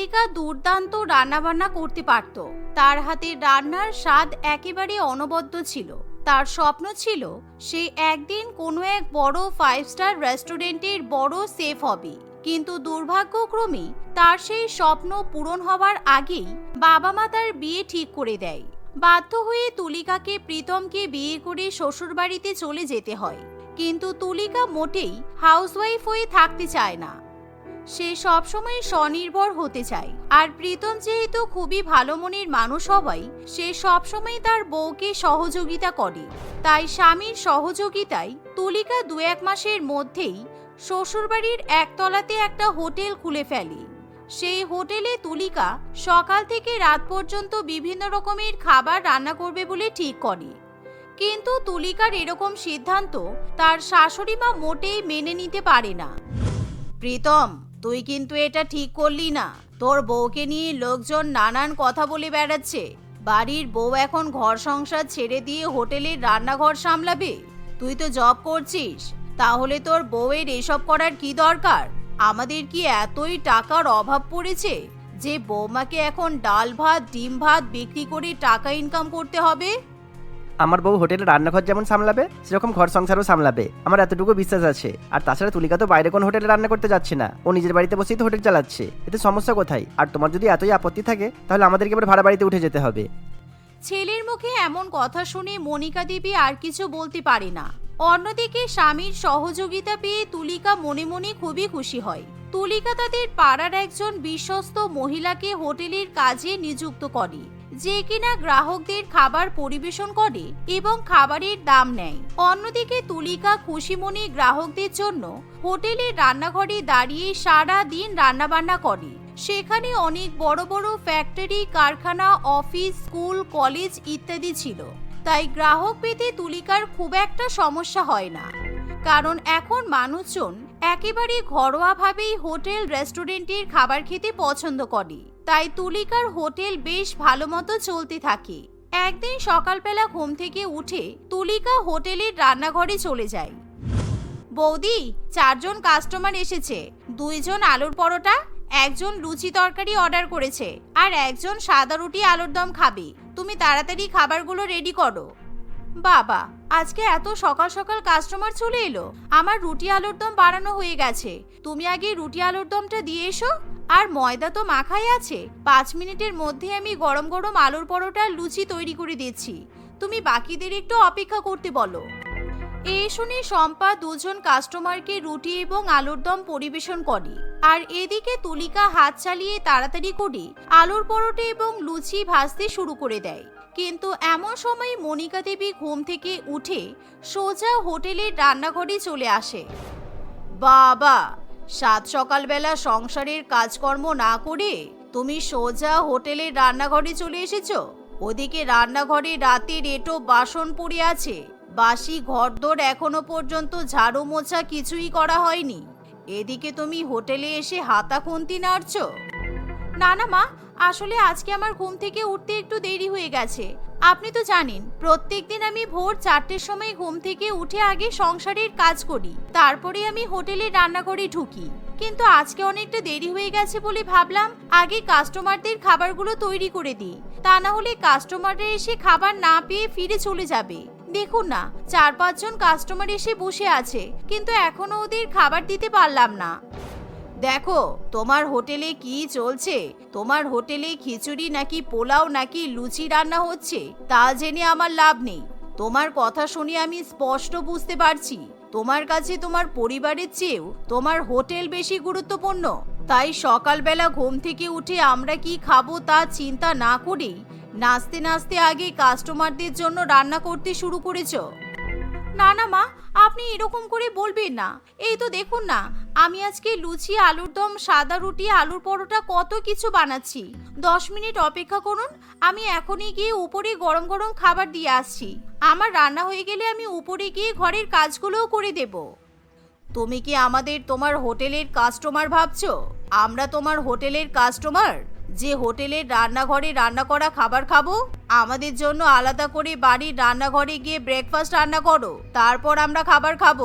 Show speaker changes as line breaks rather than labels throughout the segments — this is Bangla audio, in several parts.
তুলিকা দুর্দান্ত রান্নাবান্না করতে পারত। তার হাতে রান্নার স্বাদ একেবারে অনবদ্য ছিল। তার স্বপ্ন ছিল সে একদিন কোনো এক বড় ফাইভ স্টার রেস্টুরেন্টের বড় সেফ হবে। কিন্তু দুর্ভাগ্যক্রমে তার সেই স্বপ্ন পূরণ হওয়ার আগেই বাবা মা তার বিয়ে ঠিক করে দেয়। বাধ্য হয়ে তুলিকাকে প্রীতমকে বিয়ে করে শ্বশুরবাড়িতে চলে যেতে হয়। কিন্তু তুলিকা মোটেই হাউসওয়াইফ হয়ে থাকতে চায় না। সে সবসময় স্বনির্ভর হতে চায়। আর প্রীতম যেহেতু খুবই ভালো মনের মানুষ হওয়ায়, সে সবসময় তার বউকে সহযোগিতা করে। তাই স্বামীর সহযোগিতায় তুলিকা দু এক মাসের মধ্যেই শ্বশুরবাড়ির একতলাতে একটা হোটেল খুলে ফেলে। সেই হোটেলে তুলিকা সকাল থেকে রাত পর্যন্ত বিভিন্ন রকমের খাবার রান্না করবে বলে ঠিক করে। কিন্তু তুলিকার এরকম সিদ্ধান্ত তার শাশুড়ি মা মোটেই মেনে নিতে পারে না। প্রীতম তুই কিন্তু এটা ঠিক করলি না। তোর বউকে নিয়ে লোকজন নানান কথা বলে বেড়াচ্ছে। বাড়ির বউ এখন ঘর সংসার ছেড়ে দিয়ে হোটেলের রান্নাঘর সামলাবে। তুই তো জব করছিস। তাহলে তোর বউয়ের এসব করার কি দরকার? আমাদের কি এতই টাকার অভাব পড়েছে যে বৌমাকে এখন ডাল ভাত, ডিম ভাত বিক্রি করে টাকা ইনকাম করতে হবে?
আমার বউ হোটেলে রান্নাঘর যেমন সামলাবে, সেরকম ঘর সংসারও সামলাবে। আমার এতটুকু বিশ্বাস আছে। আর তাছাড়া তুলিকা তো বাইরে কোন হোটেলে রান্না করতে যাচ্ছে না। ও নিজের বাড়িতে বসেই তো হোটেল চালাচ্ছে। এতে সমস্যা কোথায়? আর তোমার যদি এতই আপত্তি থাকে, তাহলে আমাদেরকে এবার ভাড়া বাড়িতে উঠে যেতে হবে।
ছেলের মুখে এমন কথা শুনে মনিকা দেবী আর কিছু বলতে পারে না। অন্যদিকে স্বামীর সহযোগিতা পেয়ে তুলিকা মনে মনে খুবই খুশি হয়। তুলিকা তাদের পাড়ার একজন বিশ্বস্ত মহিলাকে হোটেলের কাজে নিযুক্ত করে। যে কিনা গ্রাহকদের খাবার পরিবেশন করে এবং খাবারের দাম নেয়। অন্যদিকে তুলিকা খুশি মনে গ্রাহকদের জন্য হোটেলের রান্নাঘরে দাঁড়িয়ে সারা দিন রান্নাবান্না করে। সেখানে অনেক বড় বড় ফ্যাক্টরি, কারখানা, অফিস, স্কুল, কলেজ ইত্যাদি ছিল। তাই গ্রাহক পেতে তুলিকার খুব একটা সমস্যা হয় না। কারণ এখন মানুষজন একেবারে ঘরোয়াভাবেই হোটেল রেস্টুরেন্টের খাবার খেতে পছন্দ করে। তাই তুলিকার হোটেল বেশ ভালো মতো চলতে থাকে। একদিন সকালবেলা ঘুম থেকে উঠে তুলিকা হোটেলের রান্নাঘরে চলে যায়। বৌদি, চারজন কাস্টমার এসেছে। দুইজন আলুর পরোটা, একজন লুচি তরকারি অর্ডার করেছে আর একজন সাদা রুটি আলুর দম খাবে। তুমি তাড়াতাড়ি খাবারগুলো রেডি করো। বাবা আজকে এত সকাল সকাল কাস্টমার চলে এলো? আমার রুটি আলুর দম বাড়ানো হয়ে গেছে। তুমি আগে রুটি আলুর দমটা দিয়ে এসো। আর ময়দা তো মাখাই আছে। পাঁচ মিনিটের মধ্যে আমি গরম গরম আলুর পরোটা লুচি তৈরি করে দিচ্ছি। তুমি বাকিদের একটু অপেক্ষা করতে বলো। এই শুনে শম্পা দুজন কাস্টমারকে রুটি এবং আলুর দম পরিবেশন করে। আর এদিকে তুলিকা হাত চালিয়ে তাড়াতাড়ি করে আলুর পরোটা এবং লুচি ভাজতে শুরু করে দেয়। কিন্তু এমন সময় মনিকা দেবী ঘুম থেকে উঠে সোজা হোটেলের রান্নাঘরে চলে আসে। বাবা, সাত সকালবেলা সংসারের কাজকর্ম না করে তুমি সোজা হোটেলের রান্নাঘরে চলে এসেছ? ওদিকে রান্নাঘরে রাতের এটো বাসন পড়ে আছে। বাসি ঘরদোর এখনও পর্যন্ত ঝাড়ু মোছা কিছুই করা হয়নি। এদিকে তুমি হোটেলে এসে হাতা খুন্তি নাড়ছো? না না মা, আসলে আজকে আমার ঘুম থেকে উঠতে একটু দেরি হয়ে গেছে। আপনি তো জানেন প্রত্যেক দিন আমি ভোর চারটের সময় ঘুম থেকে উঠে আগে সংসারের কাজ করি তারপরে আমি হোটেলের রান্নাঘরে ঢুকি। কিন্তু আজকে অনেকটা দেরি হয়ে গেছে বলে ভাবলাম, আগে কাস্টমারদের খাবারগুলো তৈরি করে দিই। তা না হলে কাস্টমাররা এসে খাবার না পেয়ে ফিরে চলে যাবে। দেখুন না, চার পাঁচজন কাস্টমার এসে বসে আছে, কিন্তু এখনও ওদের খাবার দিতে পারলাম না। দেখো, তোমার হোটেলে কি চলছে? তোমার হোটেলে খিচুড়ি নাকি পোলাও নাকি লুচি রান্না হচ্ছে? তা জেনে আমার লাভ নেই। তোমার কথা শুনে আমি স্পষ্ট বুঝতে পারছি। তোমার কাছে তোমার পরিবারের চেয়েও তোমার হোটেল বেশি গুরুত্বপূর্ণ। তাই সকালবেলা ঘুম থেকে উঠে আমরা কি খাব তা চিন্তা না করেই নাচতে নাচতে আগে কাস্টমারদের জন্য রান্না করতে শুরু করেছ। না না, মা, আপনি এরকম করে বলবেন না। এই তো দেখুন না, আমি আজকে লুচি, আলুর দম, সাদা রুটি, আলুর পরোটা কত কিছু বানাচ্ছি। দশ মিনিট অপেক্ষা করুন, আমি এখনই গিয়ে উপরে গরম গরম খাবার দিয়ে আসছি। আমার রান্না হয়ে গেলে আমি উপরে গিয়ে ঘরের কাজগুলোও করে দেব। তুমি কি আমাদের তোমার হোটেলের কাস্টমার ভাবছ? আমরা তোমার হোটেলের কাস্টমার যে হোটেলের রান্নাঘরে রান্না করা খাবার খাব, আমাদের জন্য আলাদা করে বাড়ির রান্নাঘরে গিয়ে ব্রেকফাস্ট রান্না করো, তারপর আমরা খাবার খাব।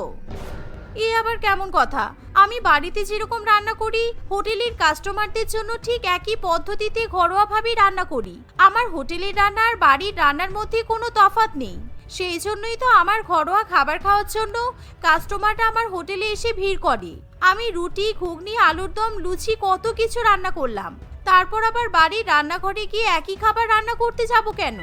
এ আবার কেমন কথা? আমি বাড়িতে যেরকম রান্না করি, হোটেলের কাস্টমারদের জন্য ঠিক একই পদ্ধতিতে ঘরোয়াভাবেই রান্না করি। আমার হোটেলের রান্না আর বাড়ির রান্নার মধ্যে কোনো তফাৎ নেই। সেই জন্যই তো আমার ঘরোয়া খাবার খাওয়ার জন্য কাস্টমাররা আমার হোটেলে এসে ভিড় করে। আমি রুটি, ঘুগনি আলুর দম লুচি কত কিছু রান্না করলাম। তারপর আবার বাড়ির রান্নাঘরে গিয়ে একই খাবার রান্না করতে যাব কেন?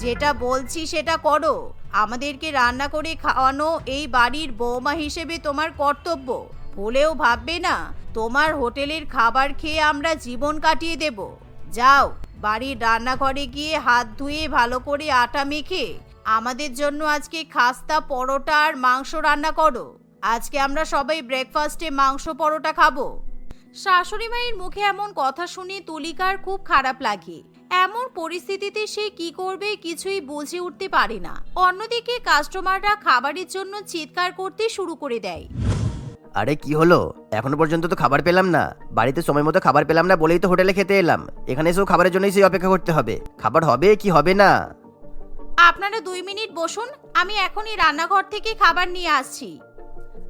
যেটা বলছি সেটা করো। আমাদেরকে রান্না করে খাওয়ানো এই বাড়ির বৌমা হিসেবে তোমার কর্তব্য। বলেও ভাববে না, তোমার হোটেলের খাবার খেয়ে আমরা জীবন কাটিয়ে দেব। যাও, বাড়ির রান্নাঘরে গিয়ে হাত ধুয়ে ভালো করে আটা মেখে আমাদের জন্য আজকে খাস্তা, পরোটা আর মাংস রান্না করো। আজকে আমরা সবাই ব্রেকফাস্টে মাংস, পরোটা খাব। শাশুড়ি মায়ের মুখে এমন কথা শুনে তুলিকার খুব খারাপ লাগে। এমন পরিস্থিতিতে সে কি করবে কিছুই বুঝে উঠতে পারে না। অন্যদিকে কাস্টমাররা খাবারের জন্য চিৎকার করতে শুরু করে দেয়।
আরে কি হলো? এখনও পর্যন্ত তো খাবার পেলাম না। বাড়িতে সময় মতো খাবার পেলাম না বলেই তো হোটেলে খেতে এলাম। এখানে এসেও খাবারের জন্যই সেই অপেক্ষা করতে হবে। খাবার হবে কি হবে না?
আপনারা দুই মিনিট বসুন আমি এখনই রান্নাঘর থেকে খাবার নিয়ে আসছি।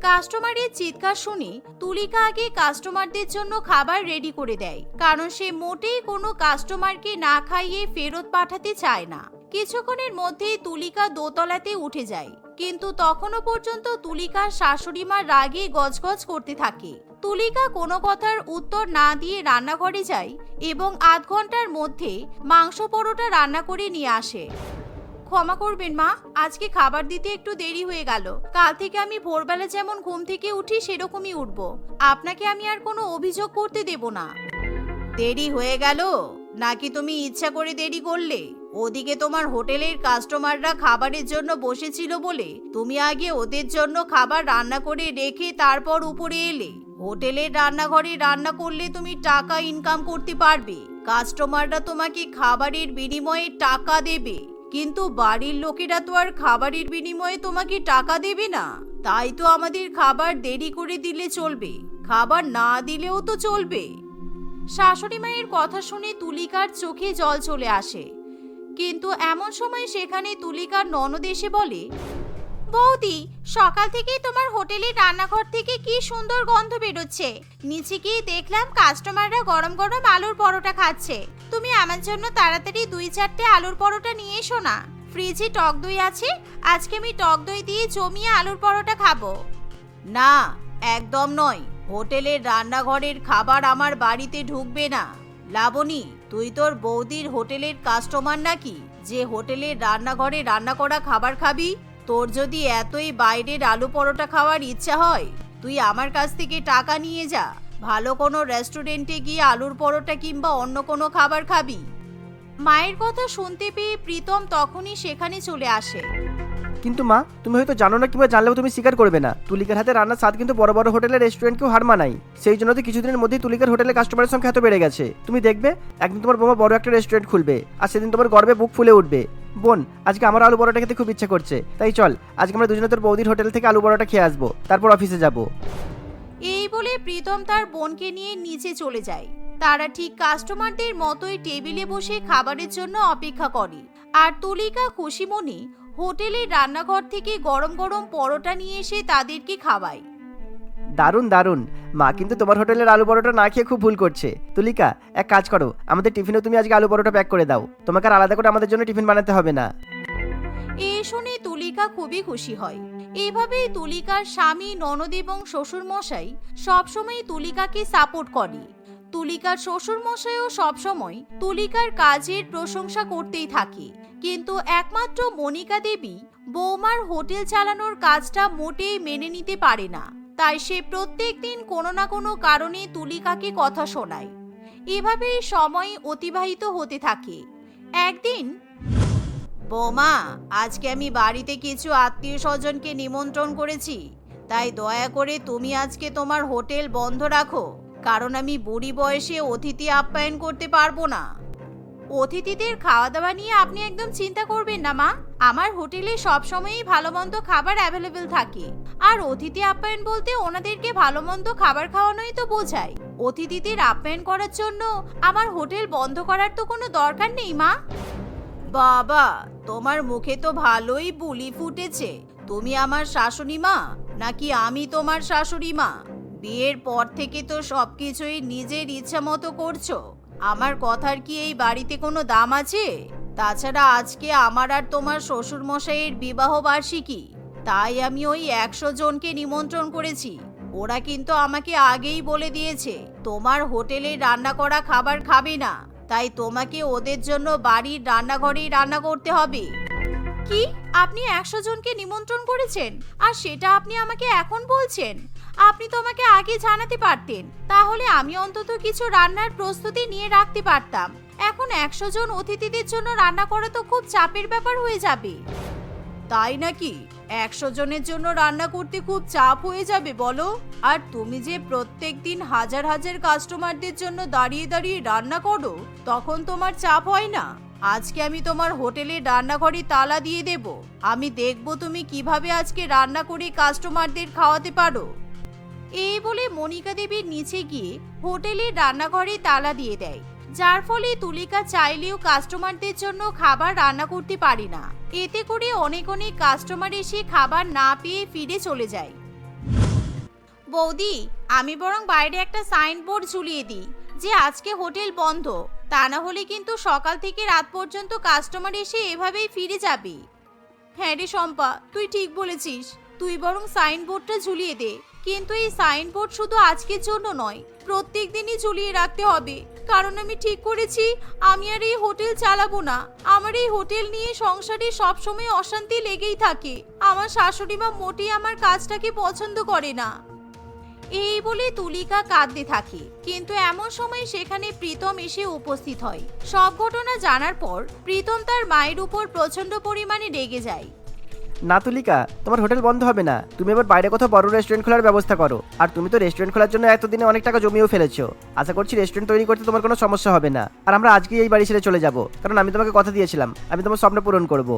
কাস্টমারের চিৎকার শুনে তুলিকা আগে কাস্টমারদের জন্য খাবার রেডি করে দেয়, কারণ সে মোটেই কোনো কাস্টমারকে না খাইয়ে ফেরত পাঠাতে চায় না। কিছুক্ষণের মধ্যেই তুলিকা দোতলাতে উঠে যায়, কিন্তু তখনও পর্যন্ত তুলিকার শাশুড়ি মা রাগে গজগজ করতে থাকে। তুলিকা কোনো কথার উত্তর না দিয়ে রান্নাঘরে যায় এবং আধ ঘণ্টার মধ্যে মাংস পরোটা রান্না করে নিয়ে আসে। ক্ষমা করবেন, মা। আজকে খাবার দিতে একটু দেরি হয়ে গেল। কাল থেকে আমি ভোরবেলা যেমন ঘুম থেকে উঠি, সেরকমই উঠব। আপনাকে আমি আর কোনো অভিযোগ করতে দেব না। দেরি হয়ে গেল? নাকি তুমি ইচ্ছা করে দেরি করলে? ওদিকে তোমার হোটেলের কাস্টমাররা খাবারের জন্য বসেছিল বলে তুমি আগে ওদের জন্য খাবার রান্না করে রেখে তারপর উপরে এলে। হোটেলের রান্নাঘরে রান্না করলে তুমি টাকা ইনকাম করতে পারবে। কাস্টমাররা তোমাকে খাবারের বিনিময়ে টাকা দেবে। কিন্তু বাড়ির লোকেরা তো আর খাবারের বিনিময়ে তোমাকে টাকা দেবে না। তাই তো আমাদের খাবার দেরি করে দিলে চলবে। খাবার না দিলেও তো চলবে। শাশুড়ি মায়ের কথা শুনে তুলিকার চোখে জল চলে আসে। কিন্তু এমন সময় সেখানে তুলিকার ননদ এসে বলে বৌদি, সকাল থেকেই তোমার হোটেলের রান্নাঘর থেকে কি সুন্দর গন্ধ বেরোচ্ছে। নিচে গিয়ে দেখলাম কাস্টমাররা গরম গরম আলুর পরোটা খাচ্ছে। তুমি আমার জন্য তাড়াতাড়ি দুই চারটে আলুর পরোটা নিয়ে এসো না। ফ্রিজে টক দই আছে, আজকে আমি টক দই দিয়ে জমিয়ে আলুর পরোটা খাব। না, একদম নয়। হোটেলের রান্নাঘরের খাবার আমার বাড়িতে ঢুকবে না। লাবণী, তুই তোর বৌদির হোটেলের কাস্টমার নাকি? যে হোটেলের রান্নাঘরে রান্না করা খাবার খাবি? তোর যদি এতই বাইরের আলু পরোটা খাওয়ার ইচ্ছা হয়, তুই আমার কাছ থেকে টাকা নিয়ে যা। ভালো কোনো রেস্টুরেন্টে গিয়ে আলুর পরোটা কিংবা অন্য কোনো খাবার খাবি। মায়ের কথা শুনতে পেয়ে প্রীতম তখনই সেখানে চলে আসে।
কিন্তু মা, তুমি হয়তো জানো না কিংবা জানলেও তুমি স্বীকার করবে না। তুলিকার হাতে রান্নার স্বাদ কিন্তু বড় বড় হোটেলের রেস্টুরেন্টকেও হার মানাই সেই জন্য তো কিছুদিনের মধ্যেই তুলিকার হোটেলের কাস্টমারের সংখ্যা এত বেড়ে গেছে। তুমি দেখবে, একদিন তোমার বোমা বড় একটা রেস্টুরেন্ট খুলবে, আর সেদিন তোমার গর্বে বুক ফুলে উঠবে। বোন, আজকে আমার আলু পরোটা খেতে খুব ইচ্ছে করছে। তাই চল, আজকে আমরা দুজনে তোর বৌদির হোটেল থেকে আলু পরোটা খেয়ে আসব, তারপর অফিসে যাব।
এই বলে প্রীতম তার বোনকে নিয়ে নিচে চলে যায়। তারা ঠিক কাস্টমারদের মতোই টেবিলে বসে খাবারের জন্য অপেক্ষা করে। আর তুলিকা খুশি মনে হোটেলের রান্নাঘর থেকে গরম গরম পরোটা নিয়ে এসে তাদেরকে খাওয়ায়।
দারুণ দারুণ। মা কিন্তু তোমার হোটেলের আলু পরোটা না খেয়ে খুব ভুল করছে। তুলিকা, এক কাজ করো, আমাদের টিফিনেও তুমি আজকে আলু পরোটা প্যাক করে দাও। তোমাকে আর আলাদা করে আমাদের জন্য টিফিন বানাতে হবে না।
এই শুনে তুলিকা খুবই খুশি হয়। এভাবেই তুলিকার স্বামী, ননদ এবং শ্বশুর মশাই সবসময় তুলিকাকে সাপোর্ট করে। তুলিকার শ্বশুর মশাইও সবসময় তুলিকার কাজের প্রশংসা করতেই থাকে। কিন্তু একমাত্র মনিকা দেবী বৌমার হোটেল চালানোর কাজটা মোটেই মেনে নিতে পারে না। তাই সে প্রত্যেক দিন কোনো না কোনো কারণে তুলিকাকে কথা শোনায়। এভাবেই সময় অতিবাহিত হতে থাকে। একদিন, বৌমা, আজকে আমি বাড়িতে কিছু আত্মীয় স্বজনকে নিমন্ত্রণ করেছি, তাই দয়া করে তুমি আজকে তোমার হোটেল বন্ধ রাখো, কারণ আমি বুড়ি বয়সে অতিথি আপ্যায়ন করতে পারব না। অতিথিদের খাওয়া দাওয়া নিয়ে আপনি একদম চিন্তা করবেন না, মা। আমার হোটেলে সবসময়ই ভালো মন্দ খাবার অ্যাভেলেবেল থাকে। আর অতিথি আপ্যায়ন বলতে ওনাদেরকে ভালো মন্দ খাবার খাওয়ানোই তো বোঝায়। অতিথিদের আপ্যায়ন করার জন্য আমার হোটেল বন্ধ করার তো কোনো দরকার নেই, মা। বাবা, তোমার মুখে তো ভালোই বুলি ফুটেছে। তুমি আমার শাশুড়ি মা, নাকি আমি তোমার শাশুড়ি মা? বিয়ের পর থেকে তো সবকিছুই নিজের ইচ্ছা মতো করছ। আমার কথার কি এই বাড়িতে কোনো দাম আছে? তাছাড়া আজকে আমার আর তোমার শ্বশুর মশাইয়ের বিবাহ বার্ষিকী, তাই আমি ওই একশো জনকে নিমন্ত্রণ করেছি। ওরা কিন্তু আমাকে আগেই বলে দিয়েছে, তোমার হোটেলে রান্না করা খাবার খাবে না, তাই তোমাকে ওদের জন্য বাড়ির রান্নাঘরেই রান্না করতে হবে। কি? আপনি একশো জনকে নিমন্ত্রণ করেছেন? আর সেটা আপনি আমাকে এখন বলছেন? আপনি তো আমাকে আগে জানাতে পারতেন। তাহলে আমি অন্তত কিছু রান্নার প্রস্তুতি নিয়ে রাখতে পারতাম। এখন একশো জন অতিথিদের জন্য রান্না করা তো খুব চাপের ব্যাপার হয়ে যাবে। তাই নাকি? একশো জনের জন্য রান্না করতে খুব চাপ হয়ে যাবে বলো? আর তুমি যে প্রত্যেক দিন হাজার হাজার কাস্টমারদের জন্য দাঁড়িয়ে দাঁড়িয়ে রান্না করো, তখন তোমার চাপ হয় না। আজকে আমি তোমার হোটেলের রান্নাঘরে তালা দিয়ে দেব। আমি দেখব তুমি কীভাবে আজকে রান্না করে কাস্টমারদের খাওয়াতে পারো। এই বলে মনিকা দেবীর নিচে গিয়ে হোটেলের রান্নাঘরে তালা দিয়ে দেয়, যার ফলে তুলিকা চাইলেও কাস্টমারদের জন্য খাবার রান্না করতে পারে না। এতে করে অনেক অনেক কাস্টমার এসে খাবার না পেয়ে ফিরে চলে যায়। বৌদি, আমি বরং বাইরে একটা সাইনবোর্ড ঝুলিয়ে দিই, যে আজকে হোটেল বন্ধ। তা না হলে কিন্তু সকাল থেকে রাত পর্যন্ত কাস্টমার এসে এভাবেই ফিরে যাবে। হ্যাঁ রে শম্পা, তুই ঠিক বলেছিস। তুই বরং সাইনবোর্ডটা ঝুলিয়ে দে। কিন্তু এই সাইনবোর্ড শুধু আজকের জন্য নয় প্রত্যেক দিনই ঝুলিয়ে রাখতে হবে। কারণ আমি ঠিক করেছি, আমি আর এই হোটেল চালাবো না। আমার এই হোটেল নিয়ে সংসারে সবসময় অশান্তি লেগেই থাকে। আমার শাশুড়ি মা মোটেই আমার কাজটাকে পছন্দ করে না। এই বলে তুলিকা কাঁদতে থাকে। কিন্তু এমন সময় সেখানে প্রীতম এসে উপস্থিত হয়। সব ঘটনা জানার পর প্রীতম তার মায়ের উপর প্রচণ্ড পরিমাণে রেগে যায়।
না তুলিকা তোমার হোটেল বন্ধ হবে না। তুমি এবার বাইরে কোথাও বড় রেস্টুরেন্ট খোলার ব্যবস্থা করো। আর তুমি তো রেস্টুরেন্ট খোলার জন্য এতদিনে অনেক টাকা জমিয়েও ফেলেছো। আশা করছি রেস্টুরেন্ট তৈরি করতে তোমার কোনো সমস্যা হবে না। আর আমরা আজকেই এই বাড়ি ছেড়ে চলে যাব। কারণ আমি তোমাকে কথা দিয়েছিলাম। আমি তোমার স্বপ্ন পূরণ করব।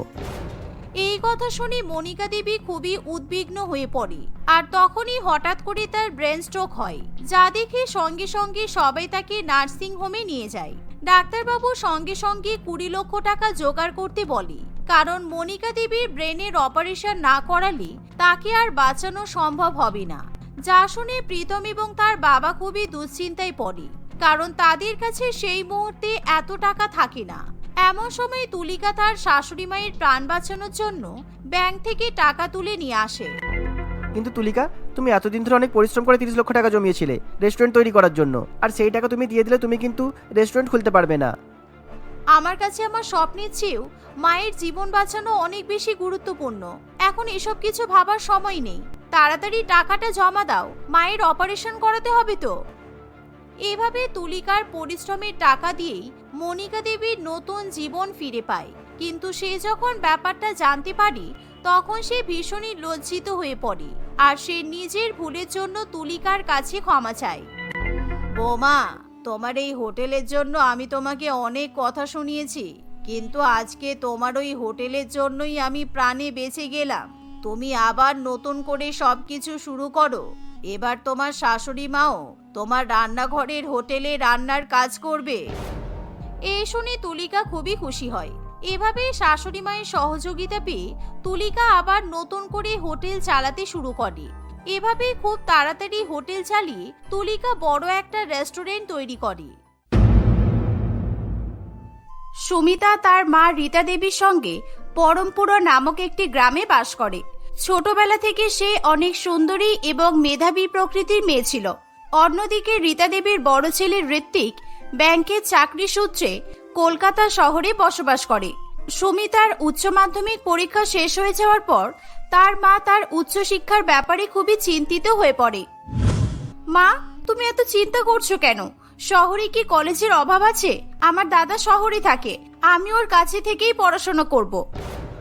এই কথা শুনে মনিকা দেবী খুবই উদ্বিগ্ন হয়ে পড়ে। আর তখনই হঠাৎ করে তার ব্রেন স্ট্রোক হয়। যা দেখে সঙ্গে সঙ্গে সবাই তাকে নার্সিং হোমে নিয়ে যায়। ডাক্তারবাবু সঙ্গে সঙ্গে কুড়ি লক্ষ টাকা জোগাড় করতে বলে। কারণ মনিকা দেবীর ব্রেনের অপারেশন না করালে তাকে আর বাঁচানো সম্ভব হবে না। যা শুনে প্রীতম এবং তার বাবা খুবই দুশ্চিন্তায় পড়ে, কারণ তাদের কাছে সেই মুহূর্তে এত টাকা থাকে না। এমন সময় তুলিকা তার শাশুড়ি মায়ের প্রাণ বাঁচানোর জন্য ব্যাংক থেকে টাকা তুলে নিয়ে আসে।
কিন্তু তুলিকা, তুমি এতদিন ধরে অনেক পরিশ্রম করে তিরিশ লক্ষ টাকা জমিয়েছিলে রেস্টুরেন্ট তৈরি করার জন্য। আর সেই টাকা তুমি দিয়ে দিলে তুমি কিন্তু রেস্টুরেন্ট খুলতে পারবে না।
আমার কাছে আমার স্বপ্নের চেয়েও মায়ের জীবন বাঁচানো অনেক বেশি গুরুত্বপূর্ণ। এখন এসব কিছু ভাবার সময় নেই। তাড়াতাড়ি টাকাটা জমা দাও। মায়ের অপারেশন করাতে হবে তো। এভাবে তুলিকার পরিশ্রমের টাকা দিয়েই মনিকা দেবীর নতুন জীবন ফিরে পায়। কিন্তু সে যখন ব্যাপারটা জানতে পারে, তখন সে ভীষণই লজ্জিত হয়ে পড়ে আর সে নিজের ভুলের জন্য তুলিকার কাছে ক্ষমা চায়। বোমা! তোমার এই হোটেলের জন্য আমি তোমাকে অনেক কথা শুনিয়েছি, কিন্তু আজকে তোমার ওই হোটেলের জন্যই আমি প্রাণে বেঁচে গেলাম। তুমি আবার নতুন করে সব কিছু শুরু করো। এবার তোমার শাশুড়ি মাও তোমার রান্নাঘরের হোটেলে রান্নার কাজ করবে। এই শুনে তুলিকা খুবই খুশি হয়। এভাবে শাশুড়ি মায়ের সহযোগিতা পেয়ে তুলিকা আবার নতুন করে হোটেল চালাতে শুরু করে। এভাবে খুব তাড়াতাড়ি হোটেল চালিয়ে তুলিকা বড় একটা রেস্টুরেন্ট তৈরি করে। সুমিতা তার মা রীতা দেবীর সঙ্গে পরমপুরা নামক একটি গ্রামে বাস করে। ছোটবেলা থেকে সে অনেক সুন্দরী এবং মেধাবী প্রকৃতির মেয়ে ছিল। অন্যদিকে রীতা দেবীর বড় ছেলে ঋত্বিক ব্যাংকের চাকরি সূত্রে কলকাতা শহরে বসবাস করে। সুমিতার উচ্চ মাধ্যমিক পরীক্ষা শেষ হয়ে যাওয়ার পর তার মা তার উচ্চশিক্ষার ব্যাপারে খুবই চিন্তিত হয়ে পড়ে। মা, তুমি এত চিন্তা করছ কেন? শহরে কি কলেজের অভাব আছে? আমার দাদা শহরে থাকে। আমি ওর কাছে থেকেই পড়াশোনা করব।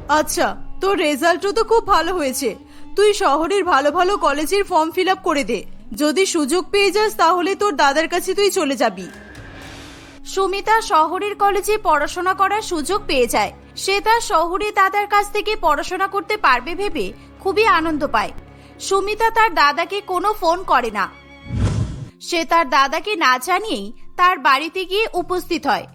আচ্ছা তোর রেজাল্টও তো খুব ভালো হয়েছে। তুই শহরের ভালো ভালো কলেজের ফর্ম ফিল করে দে। যদি সুযোগ পেয়ে যাস তাহলে তোর দাদার কাছে তুই চলে যাবি।
সুমিতা শহরের কলেজে পড়াশোনা করার সুযোগ পেয়ে যায়। সে তার শহরে দাদার কাছ থেকে পড়াশোনা করতে পারবে ভেবে খুবই আনন্দ পায়। সুমিতা তার দাদাকে কোনো ফোন করে না। সে তার দাদাকে না জানিয়েই তার বাড়িতে গিয়ে উপস্থিত হয়।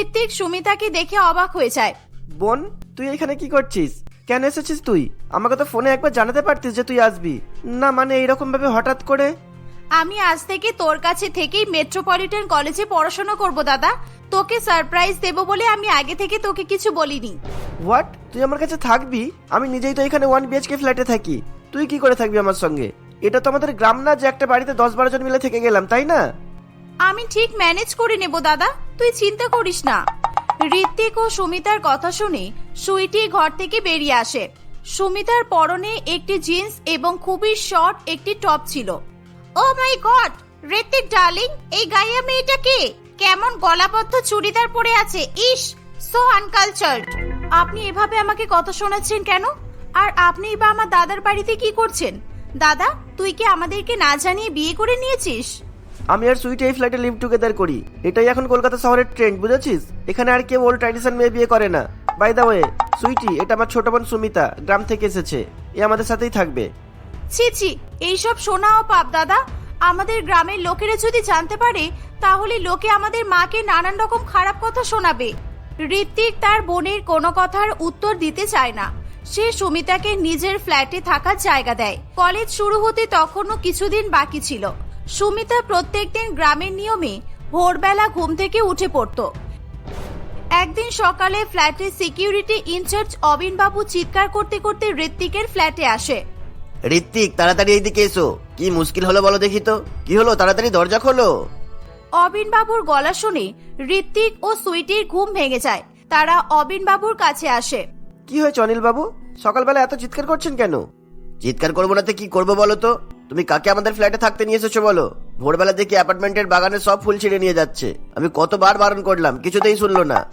ঋত্বিক সুমিতাকে দেখে অবাক হয়ে যায়।
বোন, তুই এখানে কি করছিস? কেন এসেছিস তুই? আমাকে তো ফোনে একবার জানাতে পারতিস যে তুই আসবি। না মানে এইরকম ভাবে হঠাৎ করে?
আমি আজ থেকে তোর কাছে থেকেই মেট্রোপলিটন কলেজে পড়াশোনা করব দাদা। তোকে সারপ্রাইজ দেব বলে আমি আগে থেকে তোকে কিছু বলিনি।
হোয়াট তুই আমার কাছে থাকবি? আমি নিজেই তো এখানে ওয়ান বিএচকে ফ্ল্যাটে থাকি। তুই কি করে থাকবি আমার সঙ্গে? এটা তো আমাদের গ্রাম না যে একটা বাড়িতে দশ বারো জন মিলে থেকে গেলাম তাই না?
আমি ঠিক ম্যানেজ করে নেব দাদা। তুই চিন্তা করিস না। ঋত্বিক ও সুমিতার কথা শুনে সুইটি ঘর থেকে বেরিয়ে আসে। সুমিতার পরনে একটি জিন্স এবং খুবই শর্ট একটি টপ ছিল। Oh my god! Hrithik darling, এই গাইয়া মেয়েটা কে? কেমন গলাবদ্ধ চুড়িদার পরে আছে। ইস সো আনকালচার্ড আপনি এভাবে আমাকে কথা শোনাচ্ছেন কেন? আর আপনি বা আমার দাদার বাড়িতে কি করছেন? দাদা, তুই কি আমাদেরকে না জানিয়ে বিয়ে করে নিয়েছিস?
আমি আর সুইট এই ফ্ল্যাটে লিভ টুগেদার করি। এটাই এখন কলকাতা শহরের ট্রেন্ড বুঝেছিস? এখানে আর কেউ ওল্ড ট্র্যাডিশন মেয়ে বিয়ে করে না। বাই দা ওয়ে সুইটি, এটা আমার ছোট বোন সুমিতা, গ্রাম থেকে এসেছে। এ আমাদের সাথেই থাকবে।
ছি ছি, এইসব শোনাও পাপ, দাদা। আমাদের গ্রামের লোকেরা যদি জানতে পারে, তাহলে লোকে আমাদের মাকে নানান রকম খারাপ কথা শোনাবে। ঋত্বিক তার বোনের কোনো কথার উত্তর দিতে চায় না। সে সুমিতাকে নিজের ফ্ল্যাটে থাকার জায়গা দেয়। কলেজ শুরু হতে তখনও কিছুদিন বাকি ছিল। সুমিতা প্রত্যেকদিন গ্রামের নিয়মে ভোরবেলা ঘুম থেকে উঠে পড়তো। একদিন সকালে ফ্ল্যাটের সিকিউরিটি ইনচার্জ অবিনবাবু চিৎকার করতে করতে ঋত্বিকের ফ্ল্যাটে আসে।
ঋত্বিক তাড়াতাড়ি এইদিকে এসো। কি মুশকিল হলো বলো দেখি তো। কি হলো? তাড়াতাড়ি দরজা খোলো।
অবিন বাবুর গলা শুনে ঋত্বিক ও সুইটির ঘুম ভেঙে যায়। তারা অবিন বাবুর কাছে আসে।
কি হয়েছে অনিল বাবু সকালবেলা এত চিৎকার করছেন কেন?
চিৎকার করব না তো কি করব বলো তো? তুমি কাকে আমাদের ফ্ল্যাটে থাকতে নিয়ে এসেছ বলো? ভোরবেলা দেখি অ্যাপার্টমেন্টের বাগানে সব ফুল ছিঁড়ে নিয়ে যাচ্ছে। আমি কতবার বারণ করলাম কিছুতেই শুনলো না।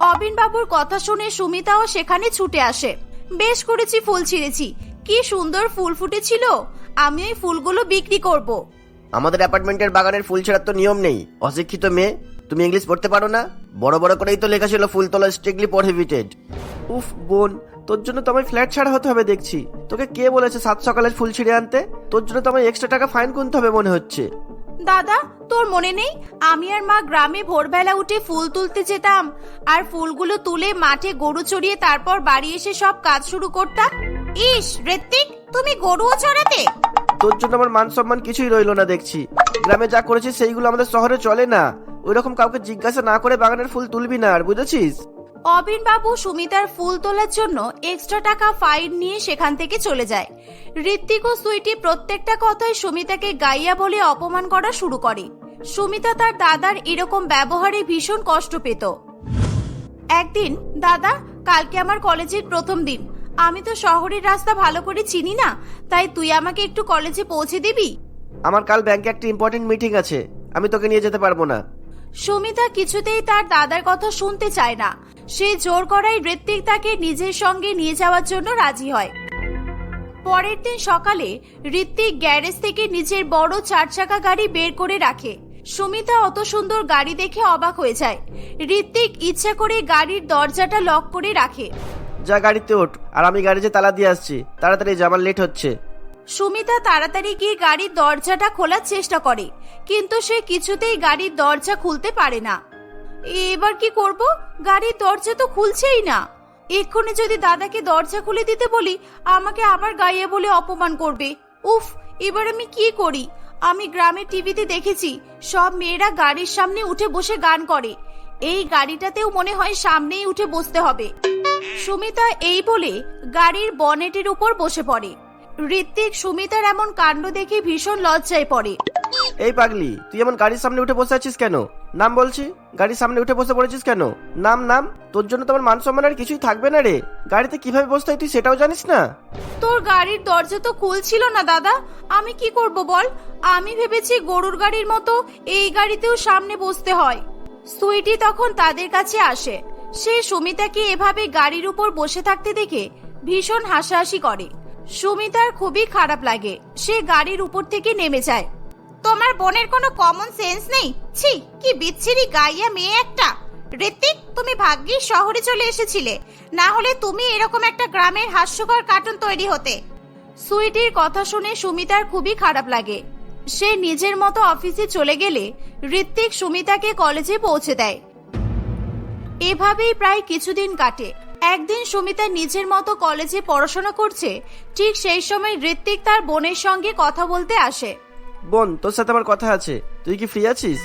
অবিন বাবুর কথা শুনে সুমিতাও সেখানে ছুটে আসে। বেশ করেছি ফুল ছিঁড়েছি। কি সুন্দর ফুল ফুটেছিল। আমি ওই ফুলগুলো বিক্রি করব।
আমাদের অ্যাপার্টমেন্টের বাগানের ফুল ছেঁড়ার তো নিয়ম নেই। অশিক্ষিত মেয়ে তুমি ইংলিশ পড়তে পারো না? বড় বড় করেই তো লেখা ছিল ফুল তোলা স্ট্রিক্টলি প্রহিবিটেড
উফ বোন তোর জন্য তো আমায় ফ্ল্যাট ছাড়া হতে হবে দেখছি। তোকে কে বলেছে সাত সকালের ফুল ছিঁড়ে আনতে? তোর জন্য তো আমায় এক্সট্রা টাকা ফাইন গুনতে হবে মনে হচ্ছে।
দাদা তোর মনে নেই? আমি আর মা গ্রামে ভোরবেলা উঠে ফুল তুলতে যেতাম। আর ফুলগুলো তুলে মাঠে গরু চড়িয়ে তারপর বাড়ি এসে সব কাজ শুরু করতাম? ইস ঋত্বিক তুমি গরুও চড়াতে?
তোর জন্য আমার মান সম্মান কিছুই রইল না দেখছি। গ্রামে যা করেছিস সেইগুলো আমাদের শহরে চলে না। ওই রকম কাউকে জিজ্ঞাসা না করে বাগানের ফুল তুলবি না আর বুঝেছিস?
অবিন বাবু সুমিতার ফুল তোলার জন্য এক্সট্রা টাকা ফাইন নিয়ে সেখান থেকে চলে যায়। ঋত্বিক ও সুইটি প্রত্যেকটা কথায় সুমিতাকে গাইয়া বলে অপমান করা শুরু করে। সুমিতা তার দাদার এরকম ব্যবহারে ভীষণ কষ্ট পেত। একদিন দাদা কালকে আমার কলেজের প্রথম দিন। আমি তো শহরের রাস্তা ভালো করে চিনি না তাই তুই আমাকে একটু কলেজে পৌঁছে দিবি?
আমার কাল ব্যাংকে একটা ইম্পর্টেন্ট মিটিং আছে আমি তোকে নিয়ে যেতে পারব না।
সুমিতা কিছুতেই তার দাদার কথা শুনতে চায় না। সে জোর করাই ঋত্বিক তাকে নিজের সঙ্গে নিয়ে যাওয়ার জন্য রাজি হয়। পরের দিন সকালে ঋত্বিক গ্যারেজ থেকে নিজের বড় চার চাকা গাড়ি বের করে রাখে। সুমিতা অত সুন্দর গাড়ি দেখে অবাক হয়ে যায়। ঋত্বিক ইচ্ছা করে গাড়ির দরজাটা লক করে রাখে।
যা গাড়িতে ওঠ। আর আমি গাড়িতে তালা দিয়ে আসছি। তাড়াতাড়ি যা, লেট হচ্ছে।
সুমিতা তাড়াতাড়ি গিয়ে গাড়ির দরজাটা খোলার চেষ্টা করে কিন্তু সে কিছুতেই গাড়ির দরজা খুলতে পারে না। এবার কি করব? গাড়ির দরজা তো খুলছেই না। এক্ষুনি যদি দাদাকে দরজা খুলে দিতে বলি আমাকে আবার গাইয়ে বলে অপমান করবে। উফ এবার আমি কি করি? আমি গ্রামের টিভিতে দেখেছি সব মেয়েরা গাড়ির সামনে উঠে বসে গান করে। এই গাড়িটাতেও মনে হয় সামনেই উঠে বসতে হবে। সুমিতা এই বলে গাড়ির বনেটের উপর বসে পড়ে। ঋত্বিক সুমিতার এমন কাণ্ড দেখে ভীষণ লজ্জায় পড়ে।
এই পাগলি তুই এমন গাড়ির সামনে উঠে বসে আছিস কেন? নাম বলছি? গাড়ির সামনে উঠে বসে পড়েছিস কেন? নাম নাম? তোর জন্য তোমার মান সম্মান আর কিছুই থাকবে না রে। গাড়িতে কীভাবে বসতে হয় তুই সেটাও জানিস না?
তোর গাড়ির দরজা তো খুলছিল না দাদা। আমি কি করব বল? আমি ভেবেছি গরুর গাড়ির মতো এই গাড়িতেও সামনে বসতে হয়। সুইটি তখন তাদের কাছে আসে। সে সুমিতাকে এভাবে গাড়ির উপর বসে থাকতে দেখে ভীষণ হাসাহাসি করে। সুমিতার খুবই খারাপ লাগে। সে গাড়ির উপর থেকে নেমে যায়। তোমার বোনের কোনো কমন সেন্স নেই? ছি, কি বিচ্ছিরি গাইয়া মেয়ে একটা। ঋত্বিক, তুমি ভাগ্যিস শহরে চলে এসেছিলে। না হলে তুমি এরকম একটা গ্রামের হাস্যকর কার্টুন তৈরি হতে। সুইটির কথা শুনে সুমিতার খুবই খারাপ লাগে। সে নিজের মতো অফিসে চলে গেলে ঋত্বিক সুমিতাকে কলেজে পৌঁছে দেয়। এভাবেই প্রায় কিছুদিন কাটে। একদিন সুমিতা নিজের মতো কলেজে পড়াশোনা করছে ঠিক সেই সময় ঋত্বিক তার বোনের সঙ্গে কথা বলতে আসে।
বোন তোর সাথে আমার কথা আছে। তুই কি ফ্রি আছিস?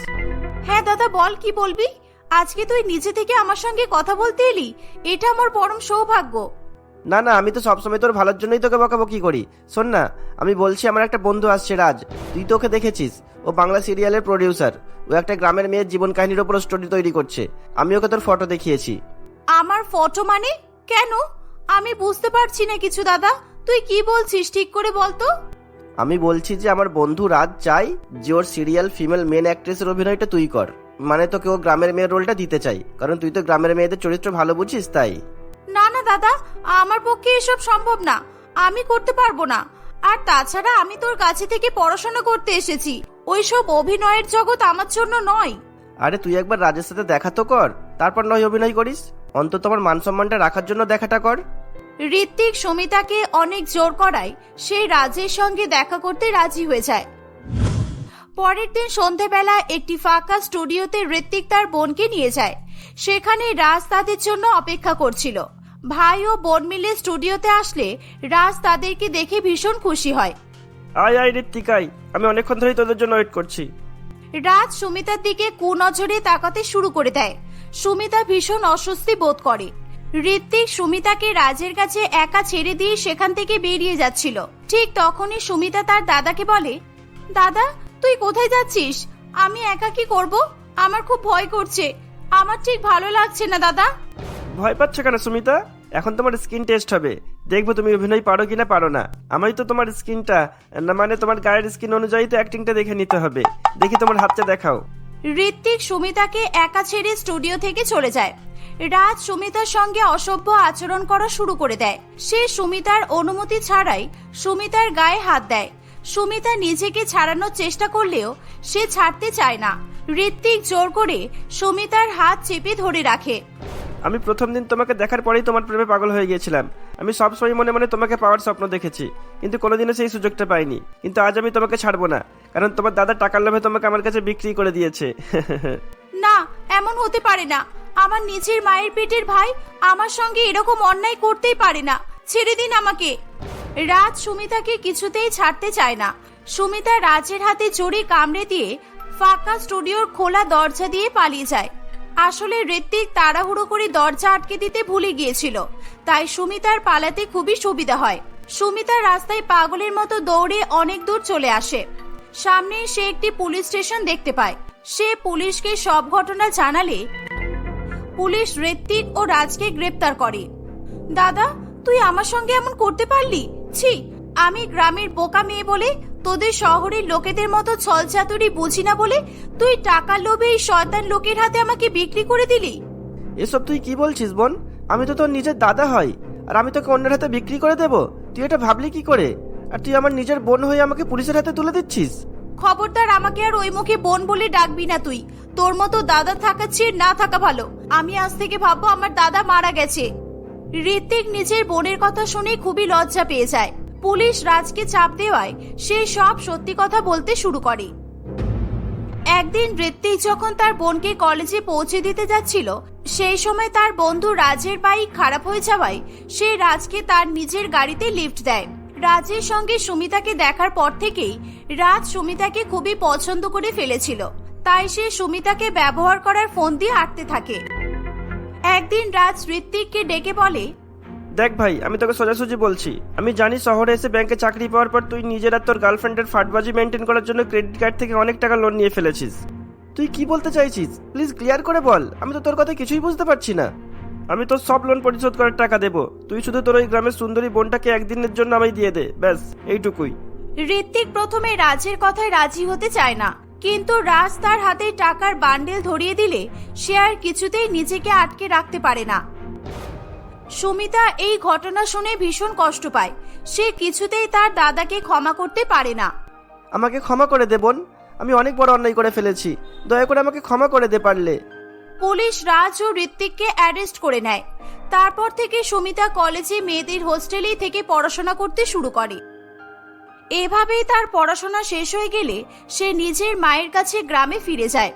হ্যাঁ দাদা বল কি বলবি? আজকে তুই নিজে থেকে আমার সঙ্গে কথা বলতে এলি? এটা আমার পরম সৌভাগ্য।
না না আমি তো সবসময় তোর ভালোর জন্যই তোকে বকাবকি করি। শোন না আমি বলছি আমার একটা বন্ধু আসছে রাজ তুই তো ওকে দেখেছিস। ও বাংলা সিরিয়ালের প্রডিউসার ও একটা গ্রামের মেয়ের জীবন কাহিনীর ওপর স্টোরি তৈরি করছে। আমি ওকে তোর ফটো দেখিয়েছি।
আমার ফটো মানে? কেন? আমি বুঝতে পারছি না কিছু দাদা। তুই কি বলছিস ঠিক করে বল তো।
আমি বলছি যে আমার বন্ধু রাজ চাই যে ওর সিরিয়াল ফিমেল মেন অ্যাক্ট্রেসের অভিনয়টা তুই কর। মানে তোকে ও গ্রামের মেয়ের রোলটা দিতে চাই। কারণ তুই তো গ্রামের মেয়েদের চরিত্র ভালো বুঝিস তাই।
না না দাদা আমার পক্ষে এসব সম্ভব না। আমি করতে পারব না। আর তাছাড়া আমি তোর কাছে থেকে পড়াশোনা করতে এসেছি। ওইসব অভিনয়ের জগৎ আমার জন্য নয়।
আরে তুই একবার রাজের সাথে দেখা তো কর। তারপর নয় অভিনয় করিস। অন্তত আমার মান সম্মানটা রাখার জন্য দেখাটা কর।
ঋত্বিক সুমিতাকে অনেক জোর করায় সে রাজের সঙ্গে দেখা করতে রাজি হয়ে যায়। পরের দিন সন্ধেবেলা একটি ফাঁকা স্টুডিওতে ঋত্বিক তার বোনকে নিয়ে যায়। সেখানে রাজ তাদের জন্য অপেক্ষা করছিল। ভাই ও বোন মিলে স্টুডিওতে আসলে রাজ তাদেরকে দেখে ভীষণ খুশি হয়।
আয় আয় ঋত্বিকাই আমি অনেকক্ষণ ধরেই তোদের জন্য ওয়েট করছি।
রাজ সুমিতার দিকে কুনজরে তাকাতে শুরু করে দেয়। সুমিতা ভীষণ অস্বস্তি বোধ করে। ঋত্বিক সুমিতাকে রাজের কাছে একা ছেড়ে দিয়ে সেখান থেকে বেরিয়ে যাচ্ছিল। ঠিক তখনই সুমিতা তার দাদাকে বলে দাদা তুই কোথায় যাচ্ছিস? আমি একা কি করব? আমার খুব ভয় করছে। আমার ঠিক ভালো লাগছে না দাদা।
ভয় পাচ্ছ কেন সুমিতা? এখন তোমার স্কিন টেস্ট হবে। দেখব তুমি অভিনয় পারো কিনা পারো না। আমি তো তোমার স্কিনটা। না মানে তোমার গায়ের স্কিন অনুযায়ী তো অ্যাক্টিংটা দেখে নিতে হবে। দেখি তোমার হাতটা দেখাও।
ঋত্বিক সুমিতাকে একা ছেড়ে স্টুডিও থেকে চলে যায়। রাজ সুমিতার সঙ্গে অসভ্য আচরণ করা শুরু করে দেয়। সে সুমিতার অনুমতি ছাড়াই সুমিতার গায়ে হাত দেয়। সুমিতা নিজেকে ছাড়ানোর চেষ্টা করলেও সে ছাড়তে চায় না। ঋত্বিক জোর করে সুমিতার হাত চেপে ধরে রাখে।
আমি প্রথম দিন তোমাকে দেখার পরেই তোমার প্রেমে পাগল হয়ে গিয়েছিলাম। আমি সবসময় মনে মনে তোমাকে পাওয়ার স্বপ্ন দেখেছি, কিন্তু কোনোদিনও সেই সুযোগটা পাইনি। কিন্তু আজ আমি তোমাকে ছাড়বো না, কারণ তোমার দাদা টাকার লোভে তোমাকে আমার কাছে বিক্রি করে দিয়েছে।
না, এমন হতে পারে না। আমার নিজের মায়ের পেটের ভাই আমার সঙ্গে এরকম অন্যায় করতেই পারে না। ছেড়ে দিন আমাকে। রাজ সুমিতাকে কিছুতেই ছাড়তে চায় না। সুমিতা রাজের হাতে জড়ি কামড়ে দিয়ে ফাঁকা স্টুডিওর খোলা দরজা দিয়ে পালিয়ে যায়। আসলে ঋত্বিক তাড়াহুড়ো করে দরজা আটকে দিতে ভুলে গিয়েছিল। তাই সুমিতার পালাতে খুবই সুবিধা হয়। সুমিতা রাস্তায় পাগলের মতো দৌড়ে অনেক দূর চলে আসে। সামনে সে একটি পুলিশ স্টেশন দেখতে পায়। সে পুলিশকে সব ঘটনা জানালে পুলিশ ঋত্বিক ও রাজকে গ্রেপ্তার করে। দাদা, তুই আমার সঙ্গে এমন করতে পারলি? ছি, আমি গ্রামের বোকা মেয়ে বলে তোদের শহরের লোকেদের মতো ছলচাতুরি বুঝি না বলে তুই টাকার লোভে এই শয়তান লোকের হাতে আমাকে বিক্রি করে দিলি?
এসব তুই কি বলছিস বোন? আমি তো তোর নিজের দাদা হয় আর আমি তোকে অন্যের হাতে বিক্রি করে দেব। তুই এটা ভাবলি কি করে? আর তুই আমার নিজের বোন হয়ে আমাকে পুলিশের হাতে তুলে দিচ্ছিস?
খবরদার আমাকে আর ওই মুখে বোন বলে ডাকবি না তুই। তোর মতো দাদা থাকা চেয়ে না থাকা ভালো। আমি আজ থেকে ভাববো আমার দাদা মারা গেছে। ঋত্বিক নিজের বোনের কথা শুনে খুবই লজ্জা পেয়ে যায়। পুলিশ রাজকে চাপ দেওয়ায় সে সব সত্যি কথা বলতে শুরু করে। একদিন ঋত্বিক যখন তার বোনকে কলেজে পৌঁছে দিতে যাচ্ছিল, সেই সময় তার বন্ধু রাজের বাইক খারাপ হয়ে যাওয়ায় সে রাজকে তার নিজের গাড়িতে লিফট দেয়। রাজের সঙ্গে সুমিতাকে দেখার পর থেকেই রাজ সুমিতাকে খুবই পছন্দ করে ফেলেছিল। তাই সে সুমিতাকে ব্যবহার করার ফোন দিয়ে আটতে থাকে। একদিন রাজ ঋত্বিককে ডেকে বলে
দেখ ভাই, আমি তোকে সোজাসুজি বলছি। আমি জানি শহরে এসে ব্যাংকে চাকরি পাওয়ার পর তুই নিজের আর তোর গার্লফ্রেন্ডের ফাটবাজি মেনটেন করার জন্য ক্রেডিট কার্ড থেকে অনেক টাকা লোন নিয়ে ফেলেছিস। তুই কি বলতে চাইছিস? প্লিজ ক্লিয়ার করে বল। আমি তো তোর কথা কিছুই বুঝতে পারছি না। আমি তোর সব লোন পরিশোধ করার টাকা দেবো। তুই শুধু তোর ওই গ্রামের সুন্দরী বোনটাকে একদিনের জন্য আমায় দিয়ে দে, ব্যাস, এইটুকুই।
ঋত্বিক প্রথমে রাজের কথায় রাজি হতে চায় না। কিন্তু রাজ তার হাতে টাকার বান্ডেল ধরিয়ে দিলে সে আর কিছুতেই নিজেকে আটকে রাখতে পারে না। সুমিতা এই ঘটনা শুনে ভীষণ কষ্ট পায়। সে কিছুতেই তার দাদাকে ক্ষমা করতে পারে না।
আমাকে ক্ষমা করে দে বোন আমি অনেক বড় অন্যায় করে ফেলেছি। দয়া করে আমাকে ক্ষমা করে দে পারলে।
পুলিশ রাজ ও ঋত্বিককে অ্যারেস্ট করে নেয়। তারপর থেকে সুমিতা কলেজে মেয়েদের হোস্টেলেই থেকে পড়াশোনা করতে শুরু করে। এভাবেই তার পড়াশোনা শেষ হয়ে গেলে সে নিজের মায়ের কাছে গ্রামে ফিরে যায়।